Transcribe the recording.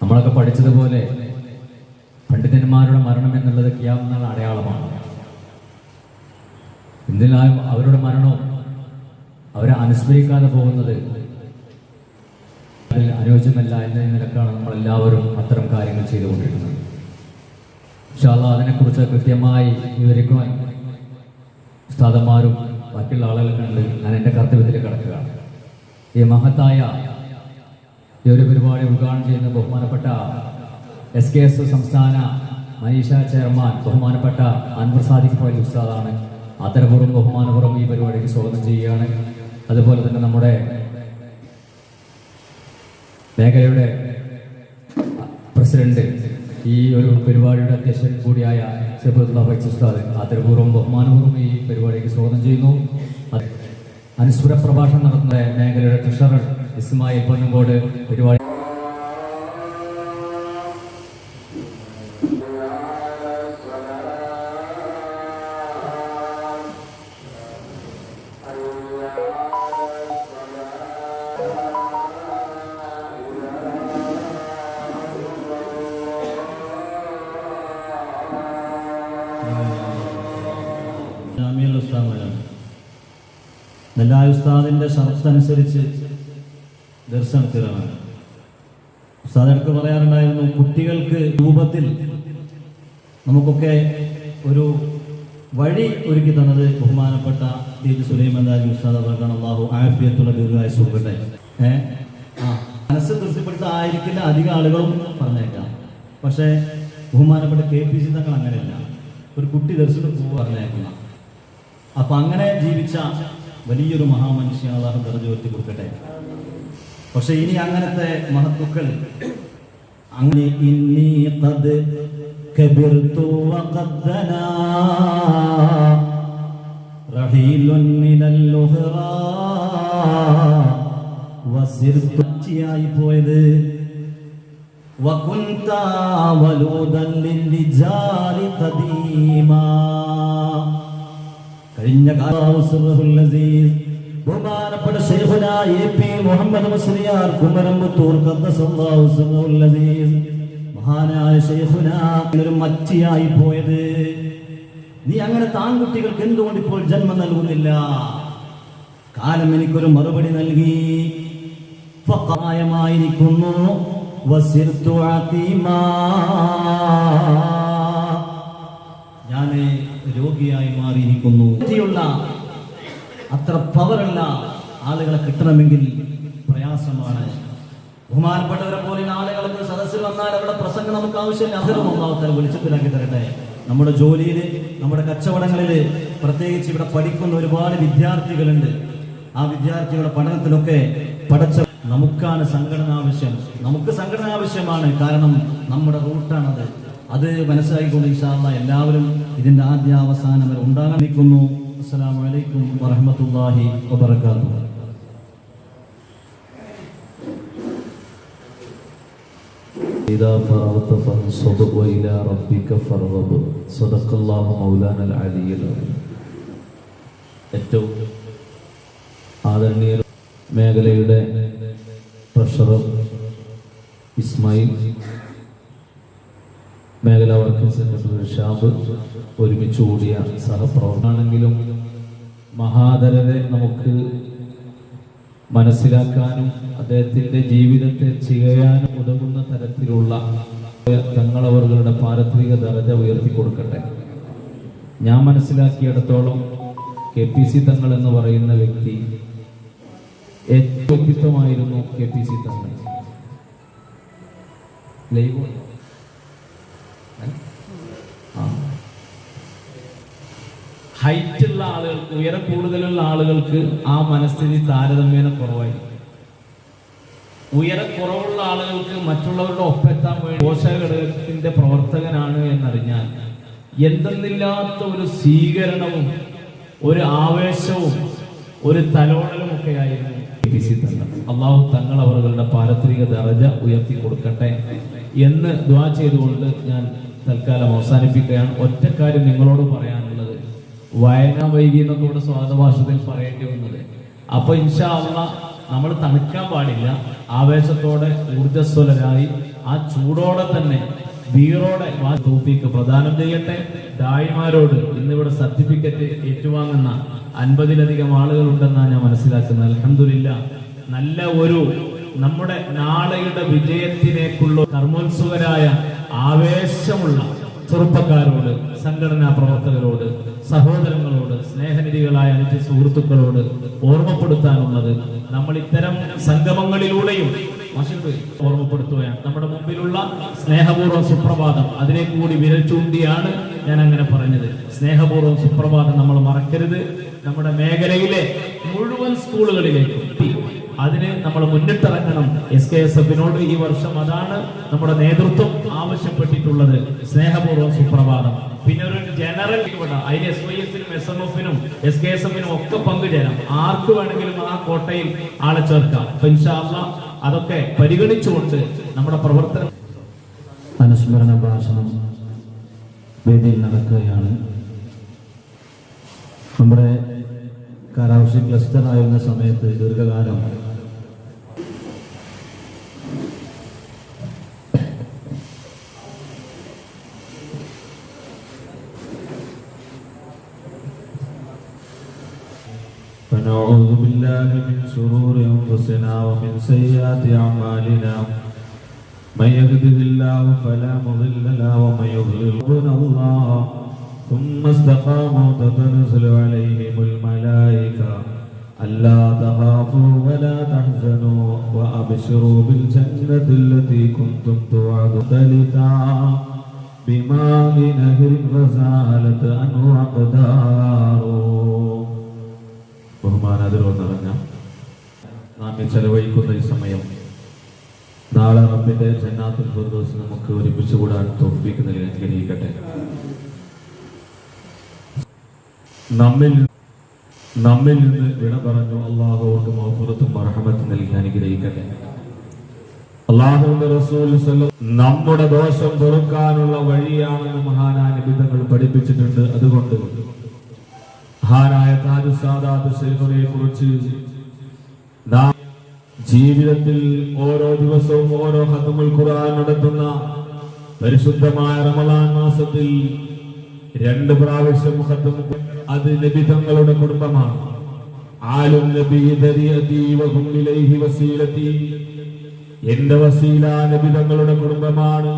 നമ്മളൊക്കെ പഠിച്ചതുപോലെ പണ്ഡിതന്മാരുടെ മരണം എന്നുള്ളത് കിയാമെന്നുള്ള അടയാളമാണ്. എന്തിനാലും അവരുടെ മരണവും അവരെ അനുസ്മരിക്കാതെ പോകുന്നത് അനുയോജ്യമല്ല എന്ന നിലക്കാണ് നമ്മളെല്ലാവരും അത്തരം കാര്യങ്ങൾ ചെയ്തുകൊണ്ടിരിക്കുന്നത്. ഇൻഷാല്ല അതിനെക്കുറിച്ച് കൃത്യമായി വിവരിക്കുവാൻ ഉസ്താദന്മാരും ബാക്കിയുള്ള ആളുകളും കണ്ട് ഞാൻ എന്റെ കർത്തവ്യത്തിൽ കിടക്കുകയാണ്. ഈ മഹത്തായ ഈ ഒരു പരിപാടി ഉദ്ഘാടനം ചെയ്യുന്ന ബഹുമാനപ്പെട്ട എസ് കെ എസ് സംസ്ഥാന മനീഷ ചെയർമാൻ ബഹുമാനപ്പെട്ട അൻവർ സാദിഖ് ഉസ്താദാണ്. ആദരപൂർവം ബഹുമാനപൂർവം ഈ പരിപാടിക്ക് സ്വാഗതം ചെയ്യുകയാണ്. അതുപോലെ തന്നെ നമ്മുടെ മേഖലയുടെ പ്രസിഡന്റ് ഈ ഒരു പരിപാടിയുടെ അധ്യക്ഷൻ കൂടിയായ ഷെഫുദ്ദ ഫൈസ് ഉസ്താദ് ആദരപൂർവം ബഹുമാനപൂർവം ഈ പരിപാടിക്ക് സ്വാഗതം ചെയ്യുന്നു. അനുസ്മര പ്രഭാഷണം നടത്തുന്ന മേഖലയുടെ ട്രഷറർ ഇസ്മായിൽ പൊന്നുംകോട് ഒരുപാട് ജാമിയൽ ഉസ്താദാണ് നെല്ലായ ഉസ്താദിന്റെ ഷർത്തനുസരിച്ച് ദർശനത്തിലാണ്. സാധാരണക്ക് പറയാറുണ്ടായിരുന്നു കുട്ടികൾക്ക് രൂപത്തിൽ നമുക്കൊക്കെ ഒരു വഴി ഒരുക്കി തന്നത് ബഹുമാനപ്പെട്ട ദീപ് സുലൈമാൻ അള്ളാഹു ആഫിയത്തുള്ള ദീർഘായ സുഖട്ടെ ഏഹ് മനസ്സ് തൃപ്തിപ്പെടുത്ത ആയിരിക്കില്ല അധികം ആളുകളും പറഞ്ഞേക്കാം. പക്ഷേ ബഹുമാനപ്പെട്ട കെ പി സി തങ്ങൾ അങ്ങനെയല്ല. ഒരു കുട്ടി ദർശനം പൂ പറഞ്ഞേക്കുന്ന. അപ്പൊ അങ്ങനെ ജീവിച്ച വലിയൊരു മഹാമനുഷ്യൻ അള്ളാഹു ഉയർത്തി കൊടുക്കട്ടെ. പക്ഷെ ഇനി അങ്ങനത്തെ മഹത്തുക്കൾ അങ്ങനെ ഇന്നി ഖദ് കബിർതു വഖദ്ദനാ റഹീലുൻ മിനൽ ഉഹ്റാ വസിർതു ായി പോയത് وكنت ولودا للرجال قديما കഴിഞ്ഞ കാലാവസ്ഥ ബഹുമാനപ്പെട്ട ശൈഖുന എ മുഹമ്മദ് മുസ്ലിയാർ കുമരമ്പത്തൂർ മഹാനായ ശൈഖുന ഒരു മച്ചിയായി പോയത്. നീ അങ്ങനെ താൻകുട്ടികൾക്ക് എന്തുകൊണ്ട് ഇപ്പോൾ ജന്മം നൽകുന്നില്ല? കാലം എനിക്കൊരു മറുപടി നൽകി. അതീമാ ഞാൻ രോഗിയായി മാറിയിരിക്കുന്നു. അത്ര പവറുള്ള ആളുകളെ കിട്ടണമെങ്കിൽ പ്രയാസമാണ്. ബഹുമാനപ്പെട്ടവരെ പോലെ ആളുകൾക്ക് സദസ്സിൽ വന്നാൽ അവരുടെ പ്രസംഗം നമുക്ക് ആവശ്യമില്ല. അതിലും ഒന്നാമത്തെ വെളിച്ചത്തിലാക്കി തരട്ടെ. നമ്മുടെ ജോലിയിൽ നമ്മുടെ കച്ചവടങ്ങളിൽ പ്രത്യേകിച്ച് ഇവിടെ പഠിക്കുന്ന ഒരുപാട് വിദ്യാർത്ഥികളുണ്ട്. ആ വിദ്യാർത്ഥികളുടെ പഠനത്തിലൊക്കെ പഠിച്ച നമുക്കാണ് സംഘടന ആവശ്യം. നമുക്ക് സംഘടന ആവശ്യമാണ്. കാരണം നമ്മുടെ റൂട്ടാണത്. അത് മനസ്സിലാക്കിക്കൊണ്ട് ഇൻഷാല്ല എല്ലാവരും ഇതിന്റെ ആദ്യ അവസാനം വരെ ഉണ്ടാകാൻ നിൽക്കുന്നു. അസ്സലാമു അലൈക്കും വറഹ്മത്തുള്ളാഹി വബറകാതുഹു إذا فرغت فانصب وإلى ربك فارغب صدق الله مولانا العلي العظيم ഏറ്റവും ആദരണീയ മേഖലയുടെ ട്രഷറർ ഇസ്മായിൽ മേഖലാ വർക്കിംഗ് സെക്രട്ടറി ഷാബ് ഒരുമിച്ച് കൂടിയ സഹപ്രവർത്തനാണെങ്കിലും മഹാധരനെ നമുക്ക് മനസ്സിലാക്കാനും അദ്ദേഹത്തിന്റെ ജീവിതത്തെ ചെയ്യാനും ഉതകുന്ന തരത്തിലുള്ള തങ്ങളവറുകളുടെ പാരത്രിക ദരജ ഉയർത്തി കൊടുക്കട്ടെ ഞാൻ മനസ്സിലാക്കിയിടത്തോളം കെ പി സി തങ്ങൾ എന്ന് പറയുന്ന വ്യക്തി ഏറ്റവും വ്യക്തിത്വമായിരുന്നു K P C Thangal. Live height ഉള്ള ആളുകൾക്ക് ഉയരം കൂടുതലുള്ള ആളുകൾക്ക് ആ മനസ്ഥിതി താരതമ്യേന കുറവായി ഉയരക്കുറവുള്ള ആളുകൾക്ക് മറ്റുള്ളവരുടെ ഒപ്പെത്താൻ വേണ്ടി പോഷക ഘടകത്തിന്റെ പ്രവർത്തകനാണ് എന്നറിഞ്ഞാൽ എന്തെന്നില്ലാത്ത ഒരു സ്വീകരണവും ഒരു ആവേശവും ഒരു തലോടലും ഒക്കെ ആയിരുന്നു അള്ളാഹു തങ്ങൾ അവരുടെ പാരത്രിക ദർജ ഉയർത്തി കൊടുക്കട്ടെ എന്ന് ദ്വാ ചെയ്തുകൊണ്ട് ഞാൻ തൽക്കാലം അവസാനിപ്പിക്കുകയാണ്. ഒറ്റ കാര്യം നിങ്ങളോട് പറയാനുള്ളത്. വായന വൈകി എന്നൊക്കെ ഇവിടെ പറയേണ്ടി വന്നത് അപ്പൊ ഇൻഷാള്ള നമ്മൾ തണുക്കാൻ പാടില്ല. ആവേശത്തോടെ ഊർജസ്വലരായി ആ ചൂടോടെ തന്നെ വീറോടെ തോഫിക്ക് പ്രദാനം ചെയ്യട്ടെ. ദായിമാരോട് ഇന്നിവിടെ സർട്ടിഫിക്കറ്റ് ഏറ്റുവാങ്ങുന്ന അൻപതിലധികം ആളുകൾ ഉണ്ടെന്നാണ് ഞാൻ മനസ്സിലാക്കുന്നത്. അലഹമില്ല നല്ല ഒരു നമ്മുടെ നാളെയുടെ വിജയത്തിലേക്കുള്ള കർമ്മോത്സുകരായ ആവേശമുള്ള ചെറുപ്പക്കാരോട് സംഘടനാ പ്രവർത്തകരോട് സഹോദരങ്ങളോട് സ്നേഹനിധികളായ അനുജ സുഹൃത്തുക്കളോട് ഓർമ്മപ്പെടുത്താനുള്ളത് നമ്മൾ ഇത്തരം സംഗമങ്ങളിലൂടെയും ഓർമ്മപ്പെടുത്തുകയാണ്. നമ്മുടെ മുമ്പിലുള്ള സ്നേഹപൂർവം സുപ്രഭാതം അതിലേക്ക് കൂടി വിരൽ ചൂണ്ടിയാണ് ഞാൻ അങ്ങനെ പറഞ്ഞത്. സ്നേഹപൂർവം സുപ്രഭാതം നമ്മൾ മറക്കരുത്. നമ്മുടെ മേഖലയിലെ മുഴുവൻ സ്കൂളുകളിലേക്കും അതിന് നമ്മൾ മുന്നിട്ടിറങ്ങണം എസ് കെ എസ് എഫിനോട് ഈ വർഷം അതാണ് നമ്മുടെ നേതൃത്വം ആവശ്യപ്പെട്ടിട്ടുള്ളത്. സ്നേഹപൂർവം സുപ്രഭാതം. പിന്നെ ഒരു ജനറൽ അതിന് എസ് വൈ എസിനും എസ് എം എഫിനും എസ് കെ എസ് എഫിനും ഒക്കെ പങ്കുചേരാം. ആർക്ക് വേണമെങ്കിലും ആ കോട്ടയിൽ ആളെ ചേർക്കാം. പെൻഷാമ അതൊക്കെ പരിഗണിച്ചുകൊണ്ട് നമ്മുടെ പ്രവർത്തനം അനുസ്മരണ ഭാഷണം വേദിയിൽ നടക്കുകയാണ്. നമ്മുടെ കാലാവസ്ഥ ക്ലസ്റ്റർ ആയിരുന്ന സമയത്ത് ദീർഘകാലം ونعوذ بالله من شرور أنفسنا ومن سيئات أعمالنا. من يهده الله فلا مضل له ومن يضلل الله ثم استقاموا تتنزل عليهم الملائكة. ألا تخافوا ولا تحزنوا وأبشروا بالجنة التي كنتم توعدون. ثالثا بماء نهر فزالت عنه أقداره നാം ഈ ചെലവഴിക്കുന്ന ഈ സമയം നാളെ റബ്ബിന്റെ ജന്നാത്തുൽ ഫിർദോസ് നമുക്ക് ഒരുമിച്ച് കൂടാൻ തോൽപ്പിക്ക് അനുഗ്രഹിക്കട്ടെ. നമ്മിൽ നമ്മിൽ നിന്ന് വിട പറഞ്ഞു അള്ളാഹുവോട് മൗഫുറത്തും മർഹമത്തും നൽകി അനുഗ്രഹിക്കട്ടെ. അള്ളാഹുവിന്റെ റസൂൽ നമ്മുടെ ദോഷം പൊറുക്കാനുള്ള വഴിയാണെന്ന് മഹാനായ നിബിധങ്ങൾ പഠിപ്പിച്ചിട്ടുണ്ട്. അതുകൊണ്ട് മഹാനായ താജു സാദാത്ത് ശൈഖുനെ കുറിച്ച് നാം ജീവിതത്തിൽ ഓരോ ദിവസവും ഓരോ ഹത്തുമുൽ ഖുർആൻ നടത്തുന്ന പരിശുദ്ധമായ റമലാൻ മാസത്തിൽ രണ്ട് പ്രാവശ്യം ഹത്തം അത് നബി തങ്ങളുടെ കുടുംബമാണ്. ആലും നബി വസീലത്തി. എന്റെ വസീല നബി തങ്ങളുടെ കുടുംബമാണ്.